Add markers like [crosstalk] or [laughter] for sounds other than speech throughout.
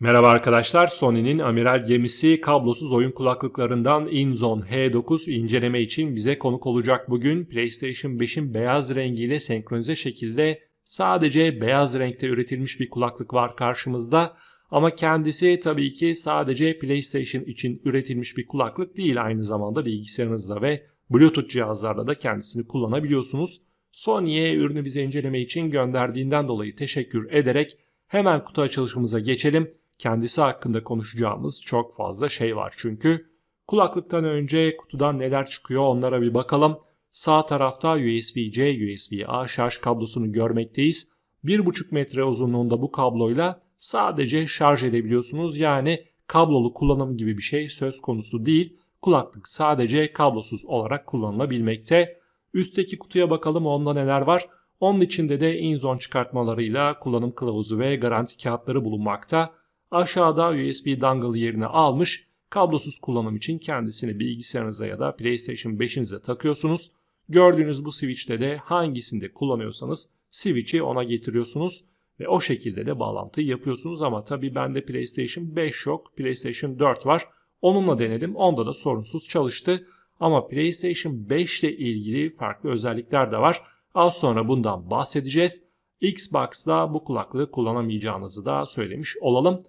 Merhaba arkadaşlar, Sony'nin amiral gemisi kablosuz oyun kulaklıklarından InZone H9 inceleme için bize konuk olacak bugün PlayStation 5'in beyaz rengiyle senkronize şekilde sadece beyaz renkte üretilmiş bir kulaklık var karşımızda. Ama kendisi tabii ki sadece PlayStation için üretilmiş bir kulaklık değil aynı zamanda bilgisayarınızda ve Bluetooth cihazlarla da kendisini kullanabiliyorsunuz. Sony'ye ürünü bize inceleme için gönderdiğinden dolayı teşekkür ederek hemen kutu açılışımıza geçelim. Kendisi hakkında konuşacağımız çok fazla şey var çünkü. Kulaklıktan önce kutudan neler çıkıyor onlara bir bakalım. Sağ tarafta USB-C, USB-A şarj kablosunu görmekteyiz. 1,5 metre uzunluğunda bu kabloyla sadece şarj edebiliyorsunuz. Yani kablolu kullanım gibi bir şey söz konusu değil. Kulaklık sadece kablosuz olarak kullanılabilmekte. Üstteki kutuya bakalım onda neler var. Onun içinde de InZone çıkartmalarıyla kullanım kılavuzu ve garanti kağıtları bulunmakta. Aşağıda USB dongle yerini almış. Kablosuz kullanım için kendisini bilgisayarınıza ya da PlayStation 5'inize takıyorsunuz. Gördüğünüz bu switch'te de hangisinde kullanıyorsanız switch'i ona getiriyorsunuz ve o şekilde de bağlantıyı yapıyorsunuz ama tabi bende PlayStation 5 yok. PlayStation 4 var. Onunla denedim. Onda da sorunsuz çalıştı. Ama PlayStation 5 ile ilgili farklı özellikler de var. Az sonra bundan bahsedeceğiz. Xbox'da bu kulaklığı kullanamayacağınızı da söylemiş olalım.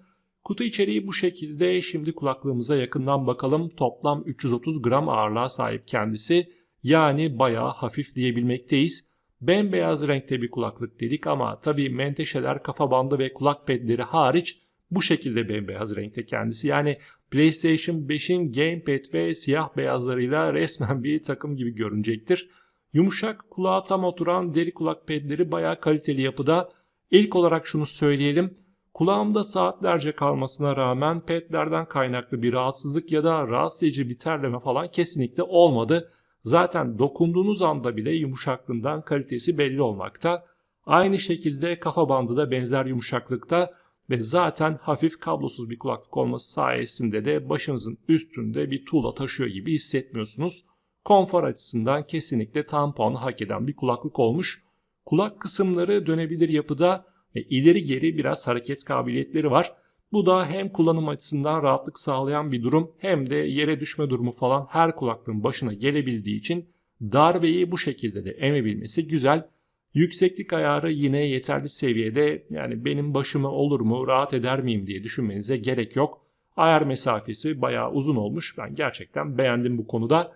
Kutu içeriği bu şekilde. Şimdi kulaklığımıza yakından bakalım. Toplam 330 gram ağırlığa sahip kendisi. Yani bayağı hafif diyebilmekteyiz. Bembeyaz renkte bir kulaklık dedik ama tabi menteşeler, kafa bandı ve kulak pedleri hariç bu şekilde bembeyaz renkte kendisi. Yani PlayStation 5'in gamepad ve siyah beyazlarıyla resmen bir takım gibi görünecektir. Yumuşak kulağa tam oturan deri kulak pedleri bayağı kaliteli yapıda. İlk olarak şunu söyleyelim. Kulağımda saatlerce kalmasına rağmen petlerden kaynaklı bir rahatsızlık ya da rahatsız edici bir terleme falan kesinlikle olmadı. Zaten dokunduğunuz anda bile yumuşaklığından kalitesi belli olmakta. Aynı şekilde kafa bandı da benzer yumuşaklıkta ve zaten hafif kablosuz bir kulaklık olması sayesinde de başınızın üstünde bir tuğla taşıyor gibi hissetmiyorsunuz. Konfor açısından kesinlikle tampon hak eden bir kulaklık olmuş. Kulak kısımları dönebilir yapıda ve ileri geri biraz hareket kabiliyetleri var. Bu da hem kullanım açısından rahatlık sağlayan bir durum hem de yere düşme durumu falan her kulaklığın başına gelebildiği için darbeyi bu şekilde de emebilmesi güzel. Yükseklik ayarı yine yeterli seviyede yani benim başıma olur mu rahat eder miyim diye düşünmenize gerek yok. Ayar mesafesi bayağı uzun olmuş ben gerçekten beğendim bu konuda.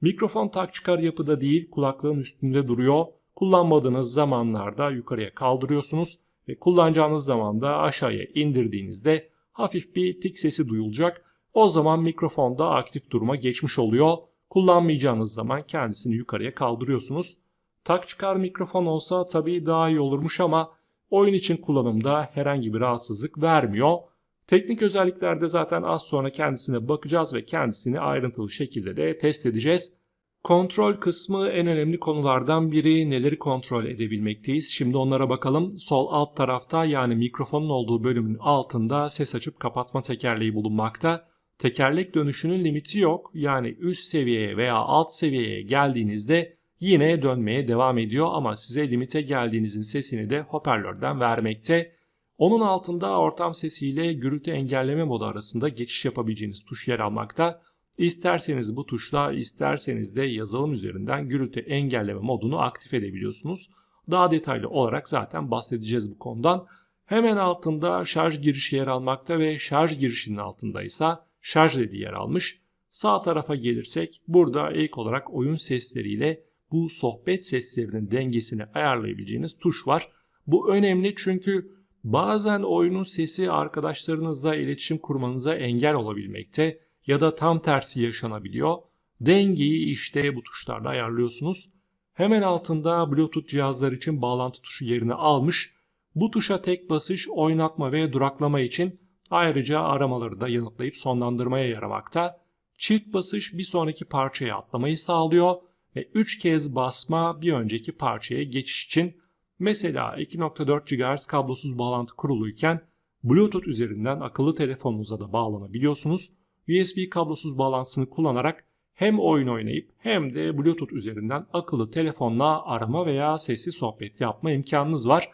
Mikrofon tak çıkar yapıda değil kulaklığın üstünde duruyor. Kullanmadığınız zamanlarda yukarıya kaldırıyorsunuz ve kullanacağınız zaman da aşağıya indirdiğinizde hafif bir tik sesi duyulacak. O zaman mikrofonda aktif duruma geçmiş oluyor. Kullanmayacağınız zaman kendisini yukarıya kaldırıyorsunuz. Tak çıkar mikrofon olsa tabii daha iyi olurmuş ama oyun için kullanımda herhangi bir rahatsızlık vermiyor. Teknik özelliklerde zaten az sonra kendisine bakacağız ve kendisini ayrıntılı şekilde de test edeceğiz. Kontrol kısmı en önemli konulardan biri. Neleri kontrol edebilmekteyiz? Şimdi onlara bakalım. Sol alt tarafta yani mikrofonun olduğu bölümün altında ses açıp kapatma tekerleği bulunmakta. Tekerlek dönüşünün limiti yok. Yani üst seviyeye veya alt seviyeye geldiğinizde yine dönmeye devam ediyor ama size limite geldiğinizin sesini de hoparlörden vermekte. Onun altında ortam sesiyle gürültü engelleme modu arasında geçiş yapabileceğiniz tuş yer almakta. İsterseniz bu tuşla isterseniz de yazılım üzerinden gürültü engelleme modunu aktif edebiliyorsunuz. Daha detaylı olarak zaten bahsedeceğiz bu konudan. Hemen altında şarj girişi yer almakta ve şarj girişinin altında ise şarj ledi yer almış. Sağ tarafa gelirsek burada ilk olarak oyun sesleriyle bu sohbet seslerinin dengesini ayarlayabileceğiniz tuş var. Bu önemli çünkü bazen oyunun sesi arkadaşlarınızla iletişim kurmanıza engel olabilmekte ya da tam tersi yaşanabiliyor. Dengeyi işte bu tuşlarla ayarlıyorsunuz. Hemen altında Bluetooth cihazlar için bağlantı tuşu yerini almış. Bu tuşa tek basış oynatma ve duraklama için ayrıca aramaları da yanıtlayıp sonlandırmaya yaramakta. Çift basış bir sonraki parçaya atlamayı sağlıyor ve 3 kez basma bir önceki parçaya geçiş için mesela 2.4 GHz kablosuz bağlantı kuruluyken Bluetooth üzerinden akıllı telefonunuza da bağlanabiliyorsunuz. USB kablosuz bağlantısını kullanarak hem oyun oynayıp hem de Bluetooth üzerinden akıllı telefonla arama veya sesli sohbet yapma imkanınız var.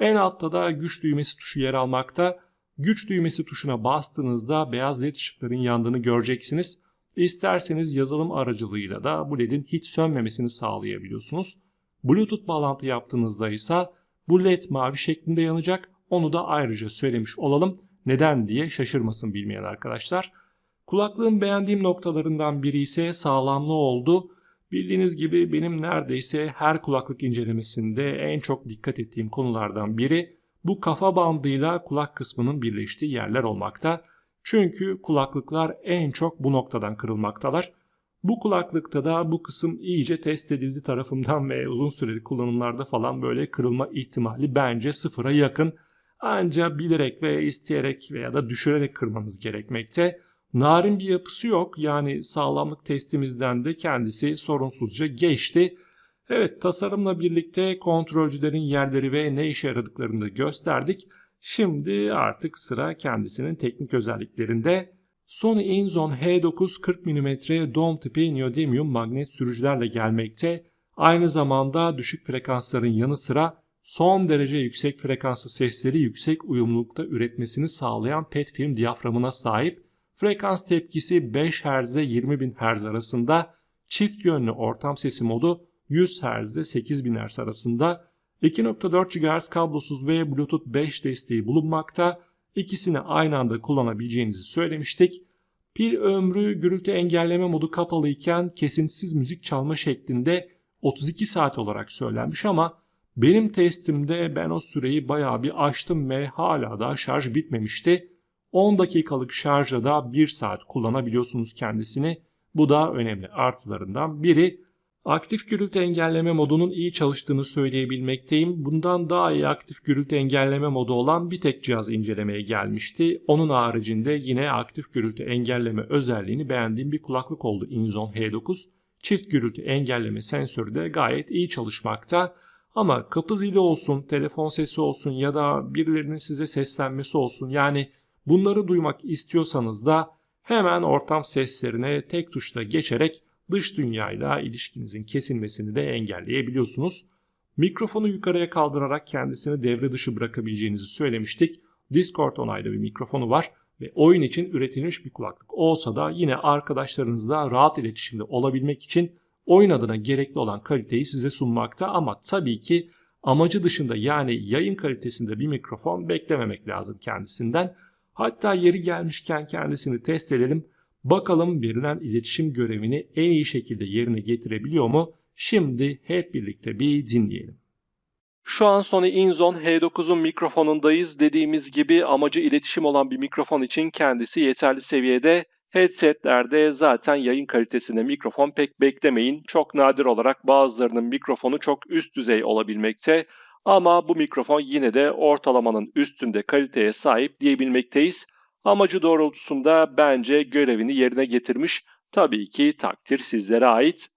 En altta da güç düğmesi tuşu yer almakta. Güç düğmesi tuşuna bastığınızda beyaz led ışıkların yandığını göreceksiniz. İsterseniz yazılım aracılığıyla da bu ledin hiç sönmemesini sağlayabiliyorsunuz. Bluetooth bağlantı yaptığınızda ise bu led mavi şeklinde yanacak. Onu da ayrıca söylemiş olalım. Neden diye şaşırmasın bilmeyen arkadaşlar. Kulaklığın beğendiğim noktalarından biri ise sağlamlığı oldu. Bildiğiniz gibi benim neredeyse her kulaklık incelemesinde en çok dikkat ettiğim konulardan biri bu kafa bandıyla kulak kısmının birleştiği yerler olmakta. Çünkü kulaklıklar en çok bu noktadan kırılmaktalar. Bu kulaklıkta da bu kısım iyice test edildi tarafımdan ve uzun süreli kullanımlarda falan böyle kırılma ihtimali bence sıfıra yakın. Ancak bilerek ve isteyerek veya da düşürerek kırmanız gerekmekte. Narin bir yapısı yok yani sağlamlık testimizden de kendisi sorunsuzca geçti. Evet tasarımla birlikte kontrolcülerin yerleri ve ne işe yaradıklarını da gösterdik. Şimdi artık sıra kendisinin teknik özelliklerinde. Sony InZone H9 40 mm dom tipi neodymium magnet sürücülerle gelmekte. Aynı zamanda düşük frekansların yanı sıra son derece yüksek frekanslı sesleri yüksek uyumlulukta üretmesini sağlayan PET film diyaframına sahip. Frekans tepkisi 5 Hz ile 20.000 Hz arasında, çift yönlü ortam sesi modu 100 Hz ile 8000 Hz arasında 2.4 GHz kablosuz ve Bluetooth 5 desteği bulunmakta. İkisini aynı anda kullanabileceğinizi söylemiştik. Pil ömrü gürültü engelleme modu kapalı iken kesintisiz müzik çalma şeklinde 32 saat olarak söylenmiş ama benim testimde ben o süreyi bayağı bir aştım ve hala da şarj bitmemişti. 10 dakikalık şarja da 1 saat kullanabiliyorsunuz kendisini. Bu da önemli artılarından biri. Aktif gürültü engelleme modunun iyi çalıştığını söyleyebilmekteyim. Bundan daha iyi aktif gürültü engelleme modu olan bir tek cihaz incelemeye gelmişti. Onun haricinde yine aktif gürültü engelleme özelliğini beğendiğim bir kulaklık oldu InZone H9. Çift gürültü engelleme sensörü de gayet iyi çalışmakta. Ama kapı zili olsun, telefon sesi olsun ya da birilerinin size seslenmesi olsun yani bunları duymak istiyorsanız da hemen ortam seslerine tek tuşla geçerek dış dünyayla ilişkinizin kesilmesini de engelleyebiliyorsunuz. Mikrofonu yukarıya kaldırarak kendisini devre dışı bırakabileceğinizi söylemiştik. Discord onaylı bir mikrofonu var ve oyun için üretilmiş bir kulaklık olsa da yine arkadaşlarınızla rahat iletişimde olabilmek için oyun adına gerekli olan kaliteyi size sunmakta ama tabii ki amacı dışında yani yayın kalitesinde bir mikrofon beklememek lazım kendisinden. Hatta yeri gelmişken kendisini test edelim. Bakalım verilen iletişim görevini en iyi şekilde yerine getirebiliyor mu? Şimdi hep birlikte bir dinleyelim. Şu an Sony InZone H9'un mikrofonundayız. Dediğimiz gibi amacı iletişim olan bir mikrofon için kendisi yeterli seviyede. Headsetlerde zaten yayın kalitesinde mikrofon pek beklemeyin. Çok nadir olarak bazılarının mikrofonu çok üst düzey olabilmekte. Ama bu mikrofon yine de ortalamanın üstünde kaliteye sahip diyebilmekteyiz. Amacı doğrultusunda bence görevini yerine getirmiş. Tabii ki takdir sizlere ait.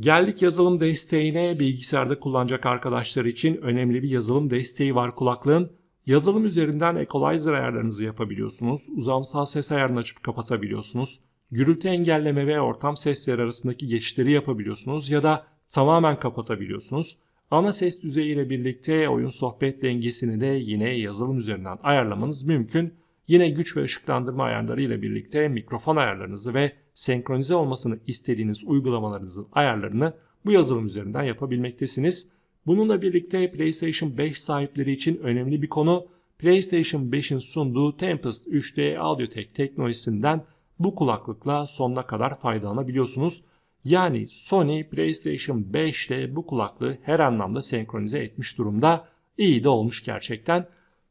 Geldik yazılım desteğine. Bilgisayarda kullanacak arkadaşlar için önemli bir yazılım desteği var kulaklığın. Yazılım üzerinden equalizer ayarlarınızı yapabiliyorsunuz. Uzamsal ses ayarını açıp kapatabiliyorsunuz. Gürültü engelleme ve ortam sesleri arasındaki geçişleri yapabiliyorsunuz ya da tamamen kapatabiliyorsunuz. Ana ses düzeyi ile birlikte oyun sohbet dengesini de yine yazılım üzerinden ayarlamanız mümkün. Yine güç ve ışıklandırma ayarları ile birlikte mikrofon ayarlarınızı ve senkronize olmasını istediğiniz uygulamalarınızın ayarlarını bu yazılım üzerinden yapabilmektesiniz. Bununla birlikte PlayStation 5 sahipleri için önemli bir konu PlayStation 5'in sunduğu Tempest 3D Audiotek teknolojisinden bu kulaklıkla sonuna kadar faydalanabiliyorsunuz. Yani Sony PlayStation 5 ile bu kulaklığı her anlamda senkronize etmiş durumda. İyi de olmuş gerçekten.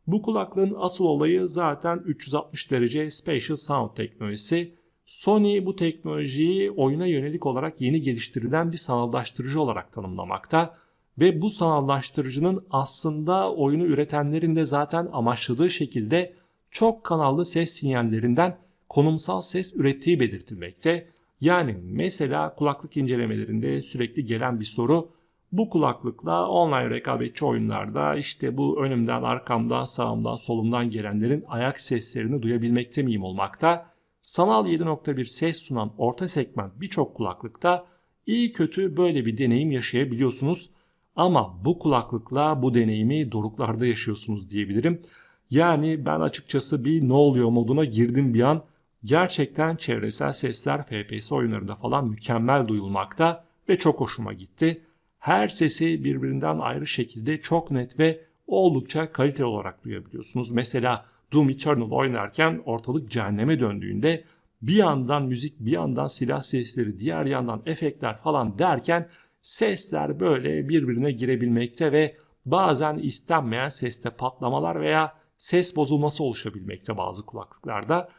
Bu kulaklığın asıl olayı zaten 360 derece Spatial Sound teknolojisi. Sony bu teknolojiyi oyuna yönelik olarak yeni geliştirilen bir sanallaştırıcı olarak tanımlamakta ve bu sanallaştırıcının aslında oyunu üretenlerin de zaten amaçladığı şekilde çok kanallı ses sinyallerinden konumsal ses ürettiği belirtilmekte. Yani mesela kulaklık incelemelerinde sürekli gelen bir soru bu kulaklıkla online rekabetçi oyunlarda işte bu önümden, arkamdan, sağımdan, solumdan gelenlerin ayak seslerini duyabilmekte miyim olmakta. Sanal 7.1 ses sunan orta segment birçok kulaklıkta iyi kötü böyle bir deneyim yaşayabiliyorsunuz. Ama bu kulaklıkla bu deneyimi doruklarda yaşıyorsunuz diyebilirim. Yani ben açıkçası bir ne oluyor moduna girdim bir an. Gerçekten çevresel sesler FPS oyunlarında falan mükemmel duyulmakta ve çok hoşuma gitti. Her sesi birbirinden ayrı şekilde çok net ve oldukça kaliteli olarak duyabiliyorsunuz. Mesela Doom Eternal oynarken ortalık cehenneme döndüğünde bir yandan müzik bir yandan silah sesleri diğer yandan efektler falan derken sesler böyle birbirine girebilmekte ve bazen istenmeyen seste patlamalar veya ses bozulması oluşabilmekte bazı kulaklıklarda.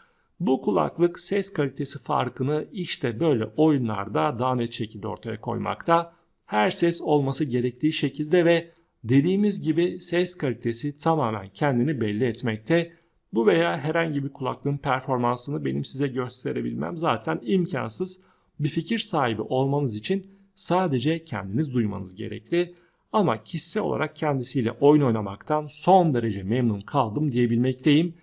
Bu kulaklık ses kalitesi farkını işte böyle oyunlarda daha net şekilde ortaya koymakta. Her ses olması gerektiği şekilde ve dediğimiz gibi ses kalitesi tamamen kendini belli etmekte. Bu veya herhangi bir kulaklığın performansını benim size gösterebilmem zaten imkansız. Bir fikir sahibi olmanız için sadece kendiniz duymanız gerekli. Ama kişisel olarak kendisiyle oyun oynamaktan son derece memnun kaldım diyebilmekteyim.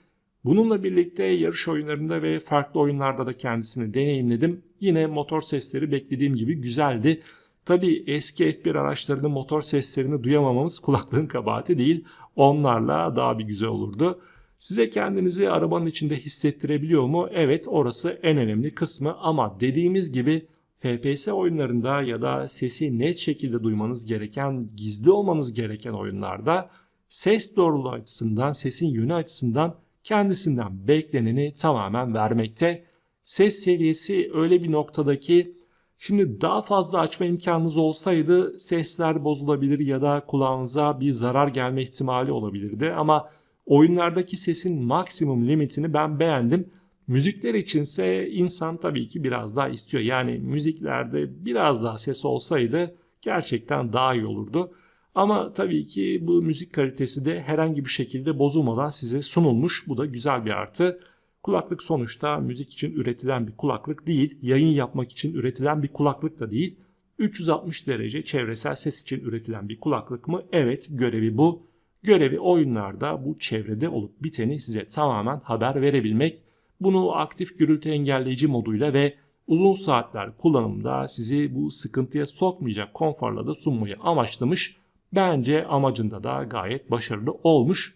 Bununla birlikte yarış oyunlarında ve farklı oyunlarda da kendisini deneyimledim. Yine motor sesleri beklediğim gibi güzeldi. Tabi eski F1 araçlarının motor seslerini duyamamamız [laughs] kulaklığın kabahati değil. Onlarla daha bir güzel olurdu. Size kendinizi arabanın içinde hissettirebiliyor mu? Evet orası en önemli kısmı ama dediğimiz gibi FPS oyunlarında ya da sesi net şekilde duymanız gereken, gizli olmanız gereken oyunlarda ses doğruluğu açısından, sesin yönü açısından kendisinden bekleneni tamamen vermekte. Ses seviyesi öyle bir noktadaki şimdi daha fazla açma imkanınız olsaydı sesler bozulabilir ya da kulağınıza bir zarar gelme ihtimali olabilirdi ama oyunlardaki sesin maksimum limitini ben beğendim. Müzikler içinse insan tabii ki biraz daha istiyor. Yani müziklerde biraz daha ses olsaydı gerçekten daha iyi olurdu. Ama tabii ki bu müzik kalitesi de herhangi bir şekilde bozulmadan size sunulmuş. Bu da güzel bir artı. Kulaklık sonuçta müzik için üretilen bir kulaklık değil, yayın yapmak için üretilen bir kulaklık da değil. 360 derece çevresel ses için üretilen bir kulaklık mı? Evet, görevi bu. Görevi oyunlarda bu çevrede olup biteni size tamamen haber verebilmek. Bunu aktif gürültü engelleyici moduyla ve uzun saatler kullanımda sizi bu sıkıntıya sokmayacak konforla da sunmayı amaçlamış. Bence amacında da gayet başarılı olmuş.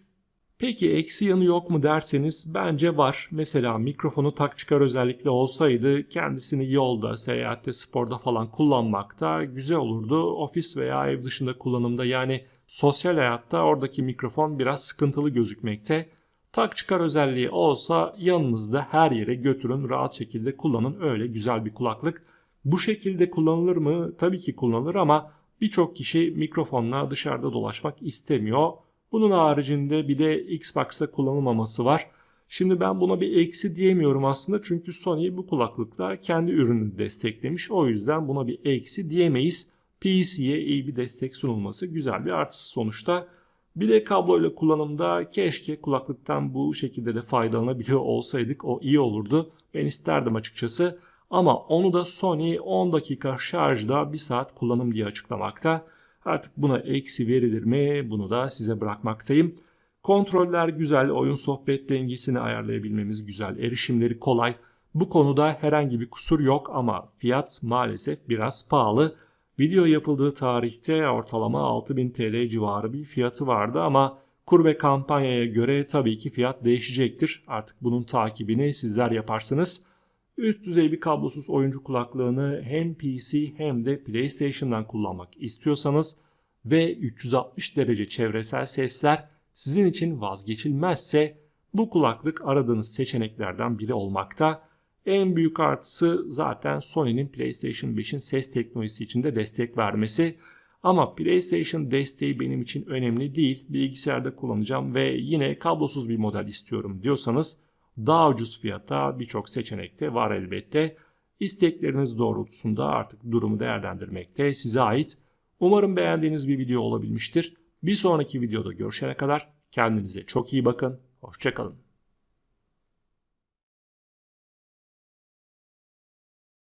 Peki eksi yanı yok mu derseniz bence var. Mesela mikrofonu tak çıkar özellikle olsaydı kendisini yolda, seyahatte, sporda falan kullanmakta güzel olurdu. Ofis veya ev dışında kullanımda yani sosyal hayatta oradaki mikrofon biraz sıkıntılı gözükmekte. Tak çıkar özelliği olsa yanınızda her yere götürün rahat şekilde kullanın öyle güzel bir kulaklık. Bu şekilde kullanılır mı? Tabii ki kullanılır ama birçok kişi mikrofonla dışarıda dolaşmak istemiyor. Bunun haricinde bir de Xbox'ta kullanılmaması var. Şimdi ben buna bir eksi diyemiyorum aslında çünkü Sony bu kulaklıkla kendi ürününü desteklemiş. O yüzden buna bir eksi diyemeyiz. PC'ye iyi bir destek sunulması güzel bir artısı sonuçta. Bir de kabloyla kullanımda keşke kulaklıktan bu şekilde de faydalanabiliyor olsaydık o iyi olurdu. Ben isterdim açıkçası. Ama onu da Sony 10 dakika şarjda 1 saat kullanım diye açıklamakta. Artık buna eksi verilir mi bunu da size bırakmaktayım. Kontroller güzel, oyun sohbet dengesini ayarlayabilmemiz güzel, erişimleri kolay. Bu konuda herhangi bir kusur yok ama fiyat maalesef biraz pahalı. Video yapıldığı tarihte ortalama 6000 TL civarı bir fiyatı vardı ama kur ve kampanyaya göre tabii ki fiyat değişecektir. Artık bunun takibini sizler yaparsınız. Üst düzey bir kablosuz oyuncu kulaklığını hem PC hem de PlayStation'dan kullanmak istiyorsanız ve 360 derece çevresel sesler sizin için vazgeçilmezse bu kulaklık aradığınız seçeneklerden biri olmakta. En büyük artısı zaten Sony'nin PlayStation 5'in ses teknolojisi için de destek vermesi. Ama PlayStation desteği benim için önemli değil. Bilgisayarda kullanacağım ve yine kablosuz bir model istiyorum diyorsanız daha ucuz fiyata birçok seçenekte var elbette. İstekleriniz doğrultusunda artık durumu değerlendirmekte size ait. Umarım beğendiğiniz bir video olabilmiştir. Bir sonraki videoda görüşene kadar kendinize çok iyi bakın. Hoşçakalın.